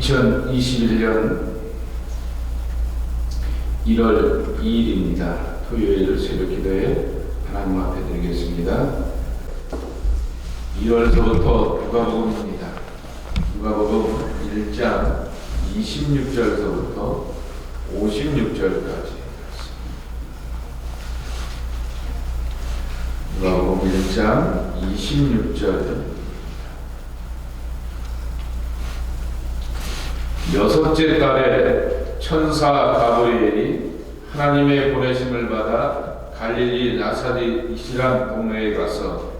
2021년 1월 2일입니다. 토요일 새벽 기도에 하나님 앞에 드리겠습니다. 1월서부터 누가복음입니다. 누가복음 1장 26절서부터 56절까지 누가복음 1장 26절 여섯째 달에 천사 가브리엘이 하나님의 보내심을 받아 갈릴리 나사렛이란 동네에 가서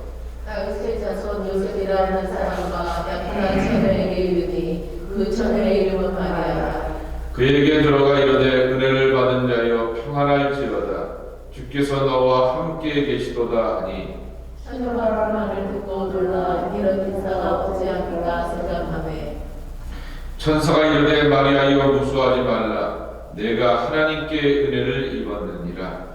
다윗의 자손 요셉이라는 사람과 약혼한 처녀에게 이르니 그 처녀의 이름은 마리아라. 그에게 들어가 이르되 은혜를 받은 자여 평안할지어다. 주께서 너와 함께 계시도다 하니. 처녀가 그 말을 듣고 놀라 이런 인사가 어찌합니까 생각하매 천사가 이르되 마리아여 무수하지 말라. 내가 하나님께 은혜를 입었느니라.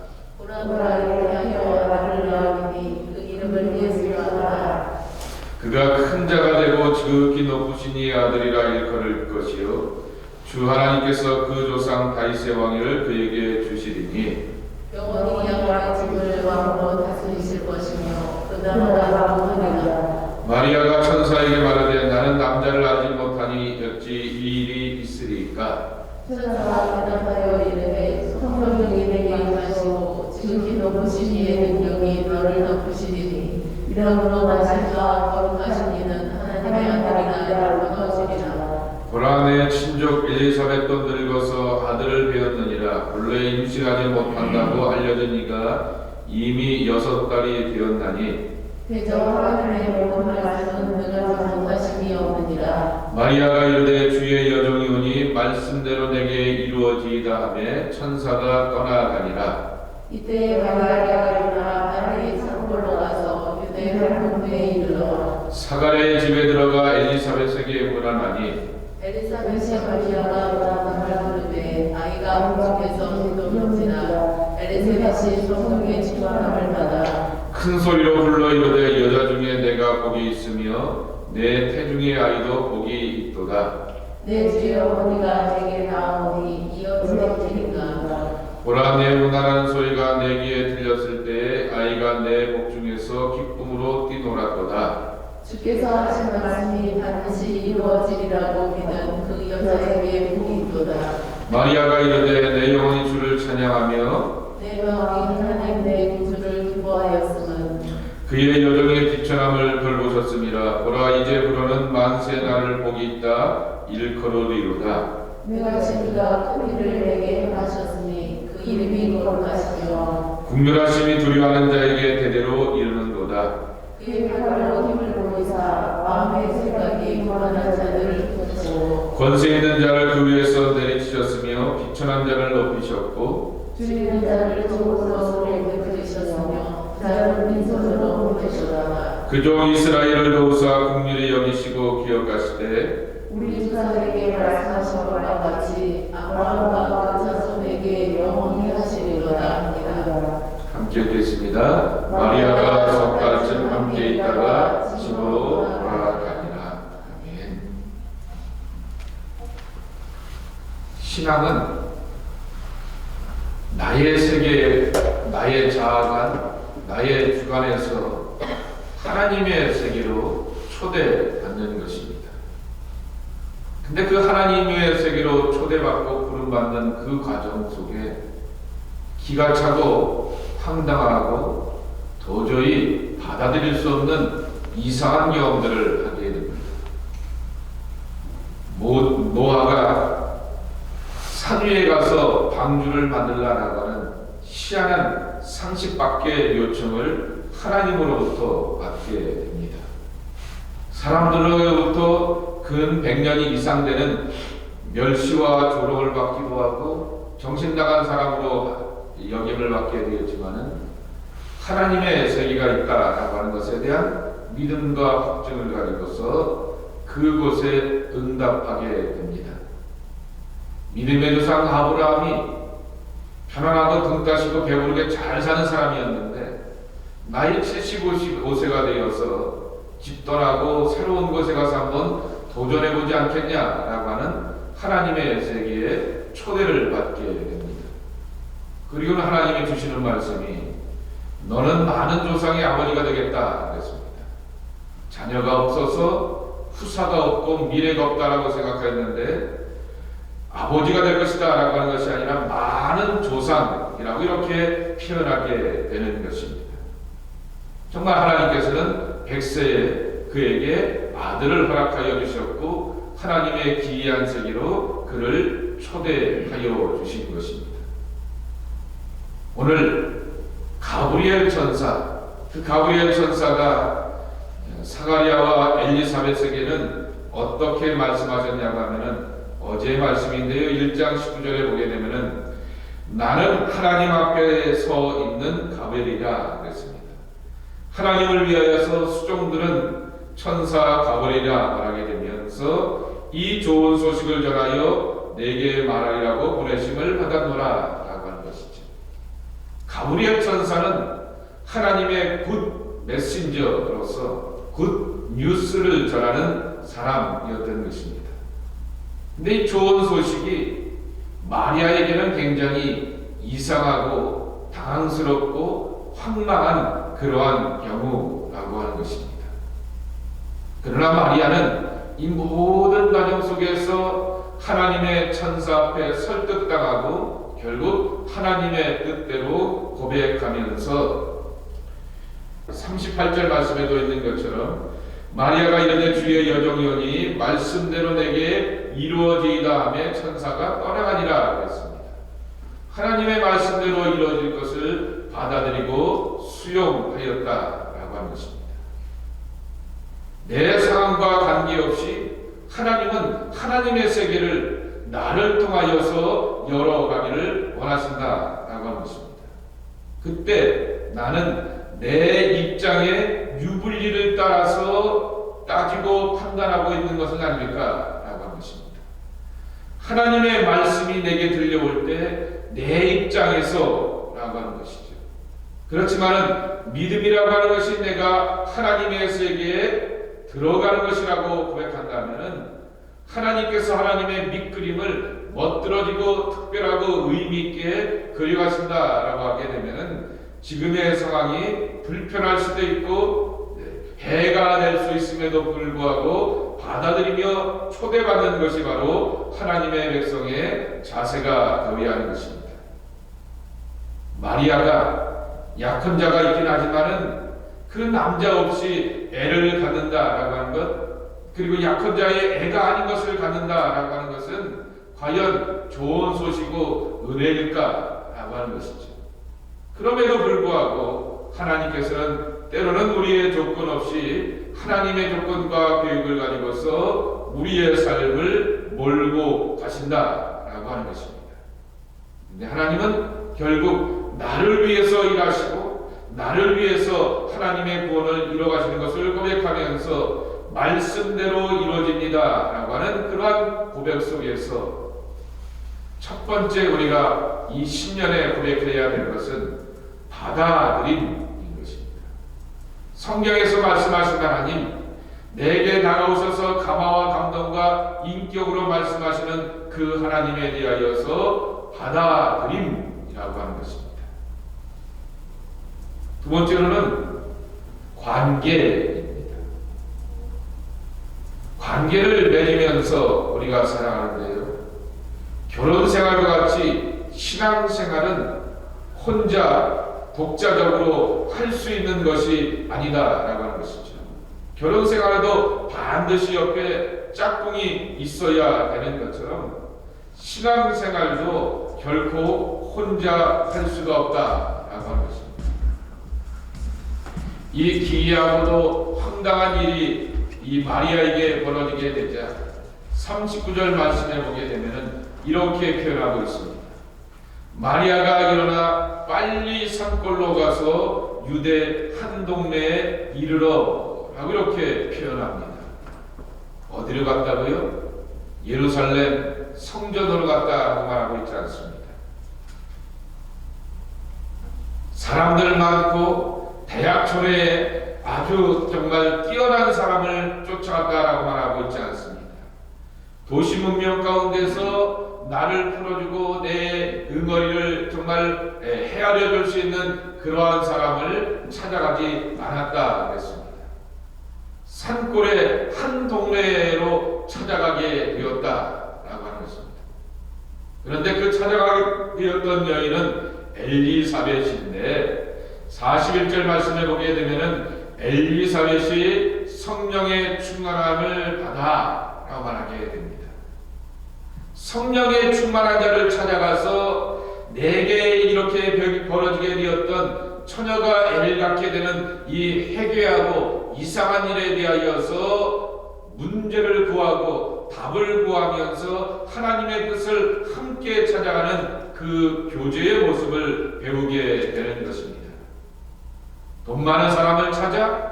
그 그가 큰 자가 되고 지극히 높으신 이의 아들이라 일컬을 것이요. 주 하나님께서 그 조상 다윗의 왕위를 그에게 주시리니. 영원히 양의 집을 왕으로 다스리실 것이며 그 나라가 영원하리라. 마리아가 천사에게 말하되 나는 남자를 알지 못하니 어찌 이 일이 있으리까 천사가 대답하여 이르되 성령이 내게 임하시고 지극히 높으신 이의 능력이 너를 덮으시리니 이러므로 마실과 거룩하신 이는 하나님의 아들이라 번거지리라. 보라 내 친족 엘리사벳도 늙어서 아들을 배웠느니라. 본래 임신하지 못한다고 알려진 이가 이미 여섯 달이 되었나니 마리아가 이르되 주의 여종이 오니 말씀대로 내게 이루어지이다 하매 천사가 떠나가니라. 이때 마리아가 일어나 딸이 산골로 가서 유대 혈통대에 이르러 사가랴의 집에 들어가 엘리사벳에게 문안하니 엘리사벳이 마리아가 말하는 부르되 아이가 몸속에서 기도는지나 엘리사벳이 충만함을 받아 큰 소리로 불러 이르되 여자 중에 내가 복이 있으며 내 태중의 아이도 복이 있도다. 내 주의 어머니가 내게 나오니 이어지리까 보라 내 문안하는 소리가 내 귀에 들렸을 때에 아이가 내복 중에서 기쁨으로 뛰놀았도다. 주께서 하신 말씀이 반드시 이루어지리라고 믿은 그 여자에게 복이 있도다. 마리아가 이르되 내 영혼이 주를 찬양하며 내 마음이 하나님 내 구주를 기뻐하였음은 그의 여정의 비천함을 돌보셨음이라 보라 이제부로는 만세 나를 복이 있다. 일컬어리로다. 내가 그가 큰 일을 내게 행하셨으니 그 이름이 거룩하시며 국률하심이 두려워하는 자에게 대대로 이르는도다. 그의 팔로 힘을 보이사 마음의 생각이 불안한 자들을 고치고 권세 있는 자를 그 위에서 내리치셨으며 비천한 자를 높이셨고 줄이는 자를 좋으로 베풀으셨으며 그종 이스라엘을 도우사 국률이 여기시고 기억하시되 우리 주사에게 말씀하신 것과 같이 아브라함과 그 자손에게 영원히 하시리로다 함께 읽겠습니다. 마리아가 석 달쯤 함께 있다가 집으로 돌아가니라. 아멘. 신앙은 나의 세계, 나의 자아관, 주관에서 하나님의 세계로 초대받는 것입니다. 근데 그 하나님의 세계로 초대받고 부름받는 그 과정 속에 기가 차고 황당하고 도저히 받아들일 수 없는 이상한 경험들을 하게 됩니다. 모, 노아가 산 위에 가서 방주를 만들라라고 하는 희한한 상식 밖의 요청을 하나님으로부터 받게 됩니다. 사람들로부터 근 100년이 이상 되는 멸시와 조롱을 받기도 하고 정신 나간 사람으로 여김을 받게 되었지만은 하나님의 세계가 있다라고 하는 것에 대한 믿음과 확증을 가지고서 그곳에 응답하게 됩니다. 믿음의 조상 아브라함이 편안하고 등 따시고 배부르게 잘 사는 사람이었는데 나이 75세가 되어서 집 떠나고 새로운 곳에 가서 한번 도전해 보지 않겠냐라고 하는 하나님의 세계에 초대를 받게 됩니다. 그리고는 하나님이 주시는 말씀이 너는 많은 조상의 아버지가 되겠다 그랬습니다. 자녀가 없어서 후사가 없고 미래가 없다라고 생각했는데 아버지가 될 것이다 라고 하는 것이 아니라 많은 조상이라고 이렇게 표현하게 되는 것입니다. 정말 하나님께서는 백세에 그에게 아들을 허락하여 주셨고 하나님의 기이한 세계로 그를 초대하여 주신 것입니다. 오늘 가브리엘 천사, 그 가브리엘 천사가 사가리아와 엘리사벳에게는 어떻게 말씀하셨냐고 하면은 어제 말씀인데요. 1장 19절에 보게 되면은 나는 하나님 앞에 서 있는 가브리엘이라. 하나님을 위하여서 수종들은 천사 가브리엘이라 말하게 되면서 이 좋은 소식을 전하여 내게 말하리라고 보내심을 받았노라 라고 하는 것이죠. 가브리엘 천사는 하나님의 굿 메신저로서 굿 뉴스를 전하는 사람이었던 것입니다. 근데 이 좋은 소식이 마리아에게는 굉장히 이상하고 당황스럽고 황망한 그러한 경우라고 하는 것입니다. 그러나 마리아는 이 모든 과정 속에서 하나님의 천사 앞에 설득당하고 결국 하나님의 뜻대로 고백하면서 38절 말씀에도 있는 것처럼 마리아가 이르되 주의 여종이오니 말씀대로 내게 이루어지이다 하며 천사가 떠나가니라 그랬습니다. 하나님의 말씀대로 이루어질 것을 받아들이고 수용하였다라고 하는 것입니다. 내 상황과 관계없이 하나님은 하나님의 세계를 나를 통하여서 열어가기를 원하신다라고 하는 것입니다. 그때 나는 내 입장에 유불리를 따라서 따지고 판단하고 있는 것은 아닙니까? 라고 하는 것입니다. 하나님의 말씀이 내게 들려올 때 내 입장에서 라고 하는 것이죠. 그렇지만은 믿음이라고 하는 것이 내가 하나님의 세계에 들어가는 것이라고 고백한다면은 하나님께서 하나님의 밑그림을 멋들어지고 특별하고 의미 있게 그려가신다라고 하게 되면은 지금의 상황이 불편할 수도 있고 해가 될 수 있음에도 불구하고 받아들이며 초대받는 것이 바로 하나님의 백성의 자세가 되어야 하는 것입니다. 마리아가 약혼 자가 있긴 하지만은 그 남자 없이 애를 갖는다라고 하는 것 그리고 약혼자의 애가 아닌 것을 갖는다라고 하는 것은 과연 좋은 소식이고 은혜일까라고 하는 것이죠. 그럼에도 불구하고 하나님께서는 때로는 우리의 조건 없이 하나님의 조건과 계획을 가지고서 우리의 삶을 몰고 가신다라고 하는 것입니다. 근데 하나님은 결국 나를 위해서 일하시고 나를 위해서 하나님의 구원을 이루어가시는 것을 고백하면서 말씀대로 이루어집니다 라고 하는 그러한 고백 속에서 첫 번째 우리가 이 신년에 고백해야 될 것은 받아들임인 것입니다. 성경에서 말씀하신 하나님, 내게 다가오셔서 감화와 감동과 인격으로 말씀하시는 그 하나님에 대하여서 받아들임이라고 하는 것입니다. 두 번째로는 관계입니다. 관계를 맺으면서 우리가 살아가는데요. 결혼 생활과 같이 신앙 생활은 혼자 독자적으로 할 수 있는 것이 아니다라고 하는 것이죠. 결혼 생활에도 반드시 옆에 짝꿍이 있어야 되는 것처럼 신앙 생활도 결코 혼자 할 수가 없다라고 하는 것입니다. 이 기이하고도 황당한 일이 이 마리아에게 벌어지게 되자 39절 말씀에 보게 되면은 이렇게 표현하고 있습니다. 마리아가 일어나 빨리 산골로 가서 유대 한 동네에 이르러 라고 이렇게 표현합니다. 어디를 갔다고요? 예루살렘 성전으로 갔다고 말하고 있지 않습니다. 사람들 많고 대학촌에 아주 정말 뛰어난 사람을 쫓아갔다라고 말하고 있지 않습니다. 도시 문명 가운데서 나를 풀어주고 내 응어리를 정말 에, 헤아려 줄 수 있는 그러한 사람을 찾아가지 않았다 그랬습니다. 산골의 한 동네로 찾아가게 것입니다. 그런데 그 찾아가게 되었던 여인은 엘리사벳인데 41절 말씀에 보게 되면은 엘리사벳이 성령의 충만함을 받아 라고 말하게 됩니다. 성령의 충만한 자를 찾아가서 내게 이렇게 벌어지게 되었던 처녀가 애를 갖게 되는 이 해괴하고 이상한 일에 대하여서 문제를 구하고 답을 구하면서 하나님의 뜻을 함께 찾아가는 그 교제의 모습을 배우게 되는 것입니다. 돈 많은 사람을 찾아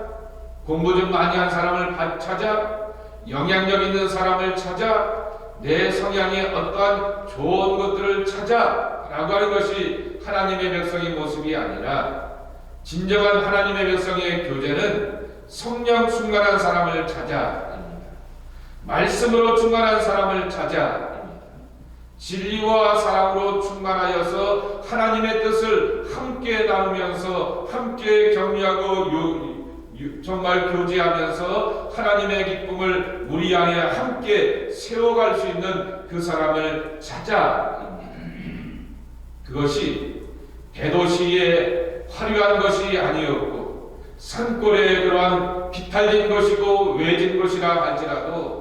공부 좀 많이 한 사람을 바- 찾아 영향력 있는 사람을 찾아 내 성향에 어떠한 좋은 것들을 찾아 라고 하는 것이 하나님의 백성의 모습이 아니라 진정한 하나님의 백성의 교제는 성령 충만한 사람을 찾아입니다. 말씀으로 충만한 사람을 찾아입니다. 진리와 사랑으로 충만하여서 하나님의 뜻을 함께 나누면서 함께 격려하고 요- 유- 정말 교제하면서 하나님의 기쁨을 우리 안에 함께 세워갈 수 있는 그 사람을 찾아입니다. 그것이 대도시의 화려한 것이 아니었고 산골의 그러한 비탈진 것이고 외진 것이라 할지라도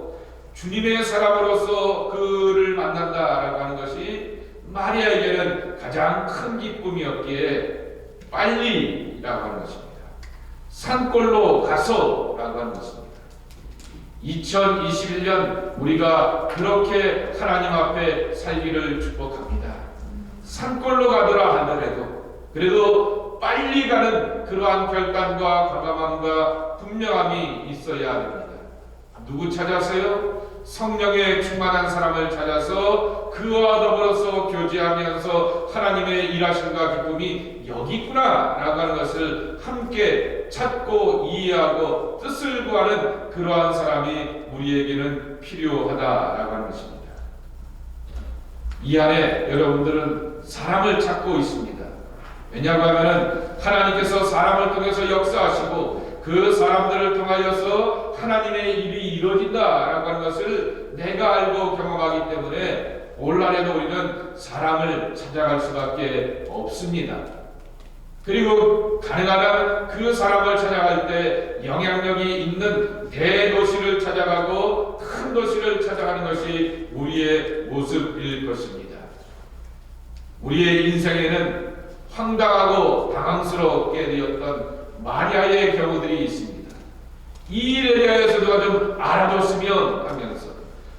주님의 사람으로서 그를 만난다라고 하는 것이 마리아에게는 가장 큰 기쁨이었기에 빨리라고 하는 것입니다. 산골로 가서라고 하는 것입니다. 2021년 우리가 그렇게 하나님 앞에 살기를 축복합니다. 산골로 가더라 하더라도 그래도 빨리 가는 그러한 결단과 과감함과 분명함이 있어야 합니다. 누구 찾아서요? 성령의 충만한 사람을 찾아서 그와 더불어서 교제하면서 하나님의 일하심과 기쁨이 여기 있구나 라고 하는 것을 함께 찾고 이해하고 뜻을 구하는 그러한 사람이 우리에게는 필요하다라고 하는 것입니다. 이 안에 여러분들은 사람을 찾고 있습니다. 왜냐하고 하면은 하나님께서 사람을 통해서 역사하시고 그 사람들을 통하여서 하나님의 일이 이루어진다라고 하는 것을 내가 알고 경험하기 때문에 오늘날에도 우리는 사람을 찾아갈 수밖에 없습니다. 그리고 가능하다면 그 사람을 찾아갈 때 영향력이 있는 대도시를 찾아가고 큰 도시를 찾아가는 것이 우리의 모습일 것입니다. 우리의 인생에는 황당하고 당황스럽게 되었던 마리아의 경우들이 있습니다. 이 일에 대해서 누가 좀 알아줬으면 하면서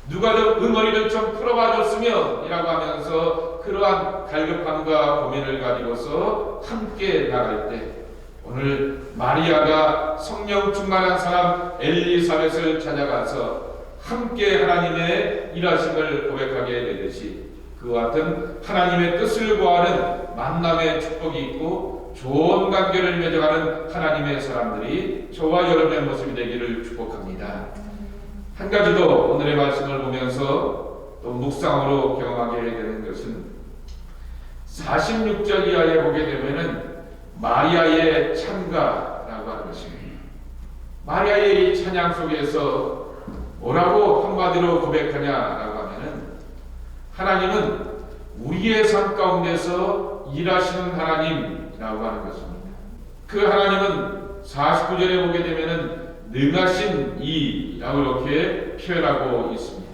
누가 좀 응어리를 좀 풀어봐 줬으면 이라고 하면서 그러한 갈급함과 고민을 가지고서 함께 나갈 때 오늘 마리아가 성령 충만한 사람 엘리사벳을 찾아가서 함께 하나님의 일하심을 고백하게 되듯이 그와 같은 하나님의 뜻을 구하는 만남의 축복이 있고 좋은 관계를 맺어가는 하나님의 사람들이 저와 여러분의 모습이 되기를 축복합니다. 한 가지 더 오늘의 말씀을 보면서 또 묵상으로 경험하게 되는 것은 46절 이하에 보게 되면은 마리아의 찬가라고 하는 것입니다. 마리아의 이 찬양 속에서 뭐라고 한마디로 고백하냐라고 하면은 하나님은 우리의 삶 가운데서 일하시는 하나님이라고 하는 것입니다. 그 하나님은 49절에 보게 되면은 능하신 이라고 이렇게 표현하고 있습니다.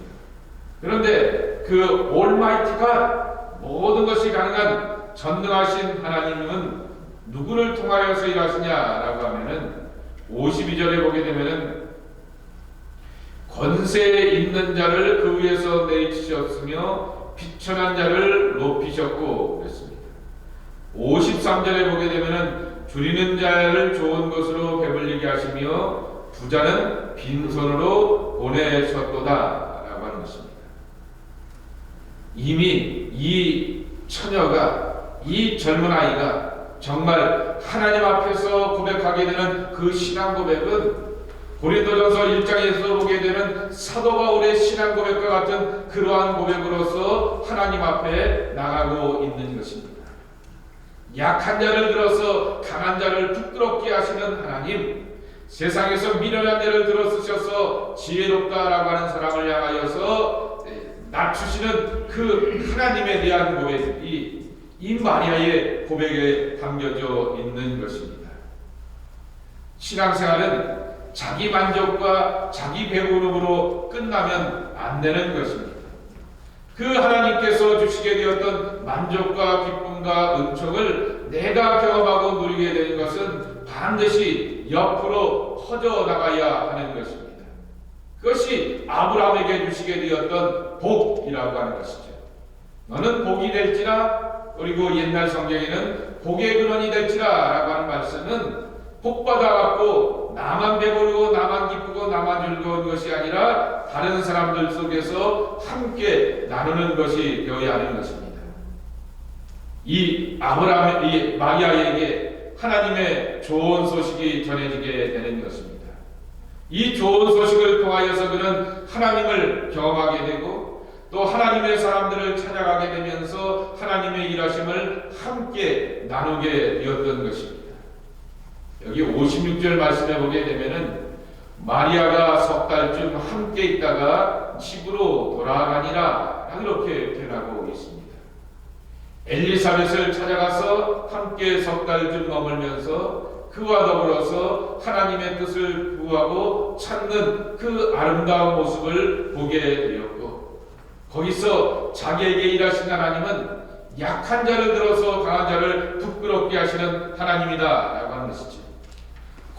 그런데 그 올마이티가 모든 것이 가능한 전능하신 하나님은 누구를 통하여서 일하시냐라고 하면은 52절에 보게 되면은 권세 있는 자를 그 위에서 내리치셨으며 비천한 자를 높이셨고 그랬습니다. 53절에 보게 되면은 줄이는 자를 좋은 것으로 배불리게 하시며 부자는 빈손으로 보내셨도다라고 하는 것입니다. 이미 이 처녀가 이 젊은 아이가 정말 하나님 앞에서 고백하게 되는 그 신앙 고백은 고린도전서 1장에서 보게 되는 사도 바울의 신앙 고백과 같은 그러한 고백으로서 하나님 앞에 나가고 있는 것입니다. 약한 자를 들어서 강한 자를 부끄럽게 하시는 하나님, 세상에서 미련한 자를 들어 쓰셔서 지혜롭다라고 하는 사람을 향하여서 낮추시는 그 하나님에 대한 고백이 이 마리아의 고백에 담겨져 있는 것입니다. 신앙생활은 자기 만족과 자기 배부름으로 끝나면 안 되는 것입니다. 그 하나님께서 주시게 되었던 만족과 기쁨과 은총을 내가 경험하고 누리게 되는 것은 반드시 옆으로 퍼져 나가야 하는 것입니다. 그것이 아브라함에게 주시게 되었던 복이라고 하는 것이죠. 너는 복이 될지라 그리고 옛날 성경에는 복의 근원이 될지라 라고 하는 말씀은 복 받아갖고 나만 배부르고 나만 기쁘고 나만 즐거운 것이 아니라 다른 사람들 속에서 함께 나누는 것이 되어야 하는 것입니다. 이 아브라함, 이 마리아에게 하나님의 좋은 소식이 전해지게 되는 것입니다. 이 좋은 소식을 통하여서 그는 하나님을 경험하게 되고 또 하나님의 사람들을 찾아가게 되면서 하나님의 일하심을 함께 나누게 되었던 것입니다. 여기 56절 말씀해 보게 되면은 마리아가 석 달쯤 함께 있다가 집으로 돌아가니라 이렇게 표현하고 있습니다. 엘리사벳을 찾아가서 함께 석 달쯤 머물면서 그와 더불어서 하나님의 뜻을 구하고 찾는 그 아름다운 모습을 보게 되었고 거기서 자기에게 일하신 하나님은 약한 자를 들어서 강한 자를 부끄럽게 하시는 하나님이다 라고 하는 것이죠.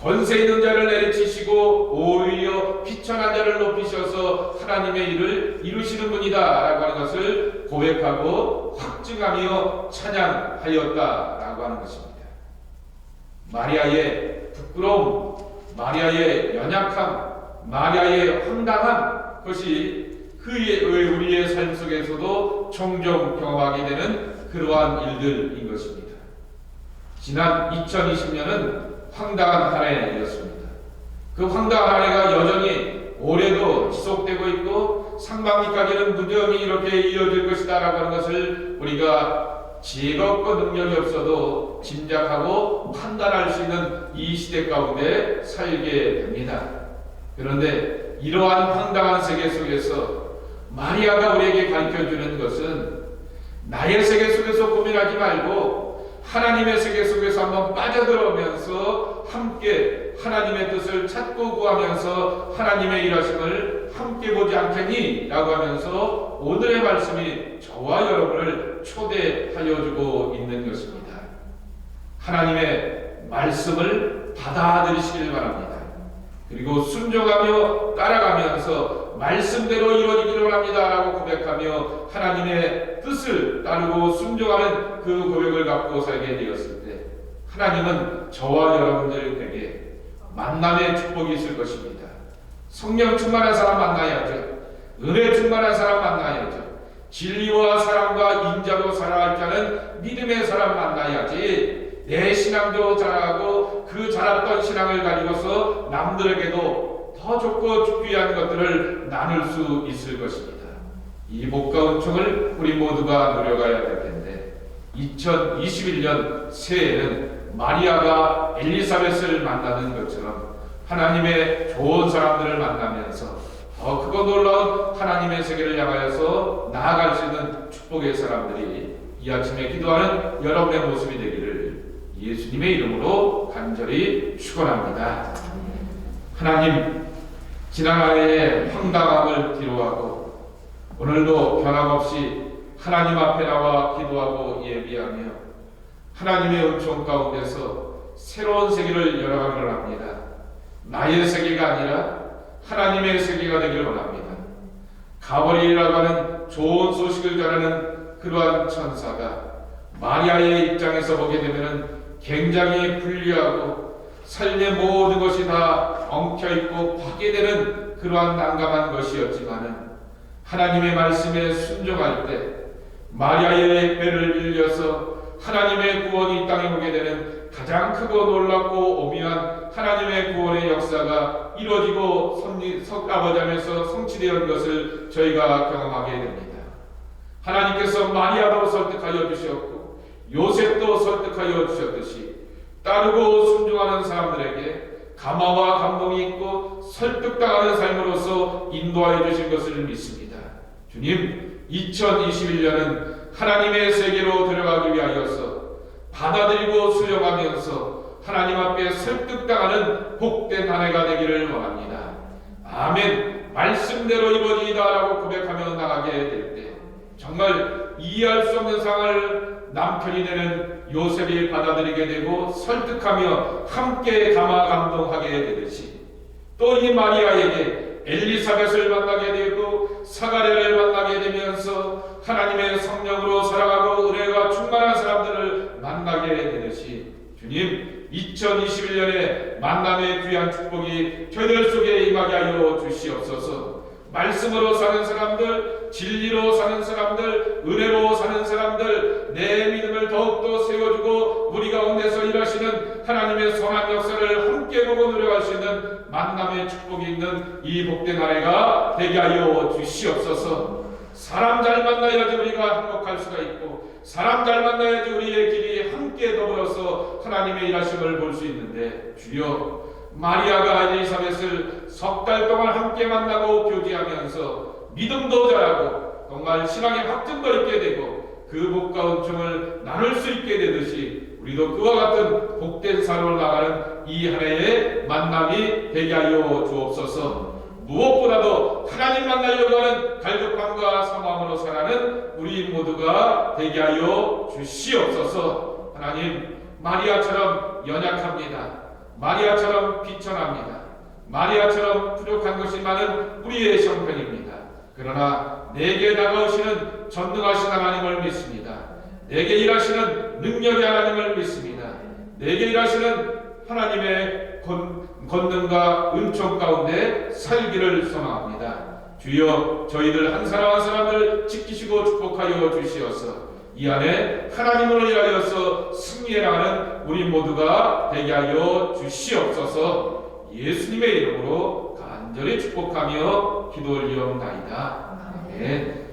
권세 있는 자를 내리치시고 오히려 비천한 자를 높이셔서 하나님의 일을 이루시는 분이다 라고 하는 것을 고백하고 확증하며 찬양하였다 라고 하는 것입니다. 마리아의 부끄러움, 마리아의 연약함, 마리아의 황당함 그것이 그의 우리의 삶 속에서도 종종 경험하게 되는 그러한 일들인 것입니다. 지난 2020년은 황당한 한 해였습니다. 그 황당한 한 해가 여전히 올해도 지속되고 있고 상반기까지는 무정히 이렇게 이어질 것이다 라고 하는 것을 우리가 지혜가 능력이 없어도 짐작하고 판단할 수 있는 이 시대 가운데 살게 됩니다. 그런데 이러한 황당한 세계 속에서 마리아가 우리에게 가르쳐 주는 것은 나의 세계 속에서 고민하지 말고 하나님의 세계 속에서 한번 빠져들어오면서 함께 하나님의 뜻을 찾고 구하면서 하나님의 일하심을 함께 보지 않겠니? 라고 하면서 오늘의 말씀이 저와 여러분을 초대하여 주고 있는 것입니다. 하나님의 말씀을 받아들이시길 바랍니다. 그리고 순종하며 따라가면서 말씀대로 이루어지기를 원합니다. 라고 고백하며 하나님의 뜻을 따르고 순종하는 그 고백을 갖고 살게 되었을 때 하나님은 저와 여러분들에게 만남의 축복이 있을 것입니다. 성령 충만한 사람 만나야죠. 은혜 충만한 사람 만나야죠. 진리와 사랑과 인자로 살아갈 자는 믿음의 사람 만나야지. 내 신앙도 자라고 그 자랐던 신앙을 가지고서 남들에게도 더 좋고 귀한 것들을 나눌 수 있을 것입니다. 이 복과 은총을 우리 모두가 누려가야 될 텐데 2021년 새해에는 마리아가 엘리사벳을 만나는 것처럼 하나님의 좋은 사람들을 만나면서 더 크고 놀라운 하나님의 세계를 향하여서 나아갈 수 있는 축복의 사람들이 이 아침에 기도하는 여러분의 모습이 되기를 예수님의 이름으로 간절히 축원합니다. 하나님 지난 한 해의 황당함을 뒤로하고 오늘도 변함없이 하나님 앞에 나와 기도하고 예비하며 하나님의 은총 가운데서 새로운 세계를 열어가기를 합니다. 나의 세계가 아니라 하나님의 세계가 되기를 원합니다. 가버리라고 하는 좋은 소식을 전하는 그러한 천사가 마리아의 입장에서 보게 되면 굉장히 불리하고 삶의 모든 것이 다 엉켜있고 파괴되는 그러한 난감한 것이었지만은 하나님의 말씀에 순종할 때 마리아의 배를 빌려서 하나님의 구원이 이 땅에 오게 되는 가장 크고 놀랍고 오묘한 하나님의 구원의 역사가 이루어지고 아버지하면서 성취되는 것을 저희가 경험하게 됩니다. 하나님께서 마리아도 설득하여 주셨고 요셉도 설득하여 주셨듯이 따르고 순종하는 사람들에게 감화와 감동이 있고 설득당하는 삶으로서 인도하여 주신 것을 믿습니다. 주님, 2021년은 하나님의 세계로 들어가기 위하여서 받아들이고 수용하면서 하나님 앞에 설득당하는 복된 한 해가 되기를 원합니다. 아멘. 말씀대로 이루어지다라고 고백하며 나가게 될 때 정말 이해할 수 없는 상을 남편이 되는 요셉이 받아들이게 되고 설득하며 함께 감화 감동하게 되듯이 또 이 마리아에게 엘리사벳을 만나게 되고 사가랴를 만나게 되면서 하나님의 성령으로 살아가고 은혜가 충만한 사람들을 만나게 되듯이 주님 2021년에 만남의 귀한 축복이 저희들 속에 임하게 하여 주시옵소서 말씀으로 사는 사람들 진리로 사는 사람들 은혜로 사는 사람들 내 믿음을 더욱더 세워주고 우리 가운데서 일하시는 하나님의 선한 역사를 함께 보고 누려갈 수 있는 만남의 축복이 있는 이 복된 한 해가 되게 하여 주시옵소서. 사람 잘 만나야지 우리가 행복할 수가 있고 사람 잘 만나야지 우리의 길이 함께 더불어서 하나님의 일하심을 볼 수 있는데 주여 마리아가 엘리사벳을 석 달 동안 함께 만나고 교제하면서 믿음도 자라고 정말 신앙의 확증도 있게 되고 그 복과 은총을 나눌 수 있게 되듯이 우리도 그와 같은 복된 삶을 나가는 이한 해의 만남이 되게 하여 주옵소서. 무엇보다도 하나님 만나려고 하는 갈급함과 사모함으로 살아가는 우리 모두가 되게 하여 주시옵소서. 하나님 마리아처럼 연약합니다. 마리아처럼 비천합니다. 마리아처럼 부족한 것이 많은 우리의 형편입니다. 그러나 내게 다가오시는 전능하신 하나님을 믿습니다. 내게 일하시는 능력의 하나님을 믿습니다. 내게 일하시는 하나님의 건, 건능과 은총 가운데 살기를 소망합니다. 주여 저희들 한 사람 한 사람을 지키시고 축복하여 주시어서 이 안에 하나님을 위하여서 승리해 나가는 우리 모두가 되게 하여 주시옵소서 예수님의 이름으로 간절히 축복하며 기도 올리옵나이다. 아멘.